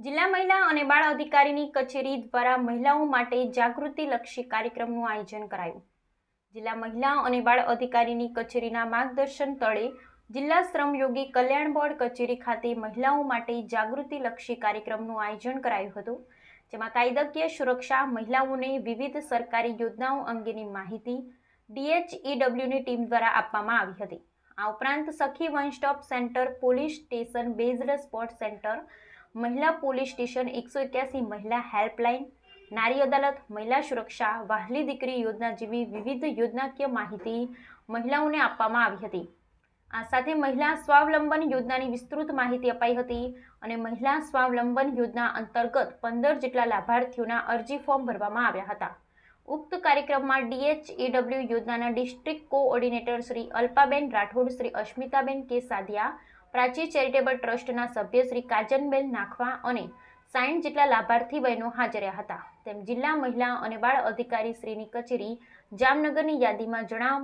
જિલ્લા મહિલા અને બાળ અધિકારીની કચેરી દ્વારા મહિલાઓ માટે જાગૃતિલક્ષી કાર્યક્રમનું આયોજન કરાયું. જિલ્લા મહિલા અને બાળ અધિકારીની કચેરીના માર્ગદર્શન તળે જિલ્લા શ્રમયોગી કલ્યાણ બોર્ડ કચેરી ખાતે મહિલાઓ માટે જાગૃતિલક્ષી કાર્યક્રમનું આયોજન કરાયું હતું, જેમાં કાયદાકીય સુરક્ષા, મહિલાઓને વિવિધ સરકારી યોજનાઓ અંગેની માહિતી ડીએચઈડબ્લ્યુની ટીમ દ્વારા આપવામાં આવી હતી. આ ઉપરાંત Sakhi one stop centre, police station, based sport centre મહિલા પોલીસ સ્ટેશન એકસો એક્યાસી મહિલા હેલ્પલાઇન, નારી અદાલત, મહિલા સુરક્ષા, વહાલી દીકરી યોજના જેવી વિવિધ યોજનાકીય માહિતી મહિલાઓને આપવામાં આવી હતી. આ સાથે મહિલા સ્વાવલંબન યોજનાની વિસ્તૃત માહિતી અપાઈ હતી અને મહિલા સ્વાવલંબન યોજના અંતર્ગત પંદર જેટલા લાભાર્થીઓના અરજી ફોર્મ ભરવામાં આવ્યા હતા. ઉક્ત કાર્યક્રમમાં ડીએચએડબ્લ્યુ યોજનાના ડિસ્ટ્રિક્ટ કોઓર્ડિનેટર શ્રી અલ્પાબેન રાઠોડ, શ્રી અશ્મિતાબેન કે સાદિયા પ્રાચી ચેરિટેબલ ટ્રસ્ટના સભ્ય શ્રી કાજનબેન નાખવા અને સાઈઠ જેટલા લાભાર્થી બહેનો હાજર હતા. તેમ જિલ્લા મહિલા અને બાળ અધિકારી શ્રીની કચેરી જામનગરની યાદીમાં જણાવવામાં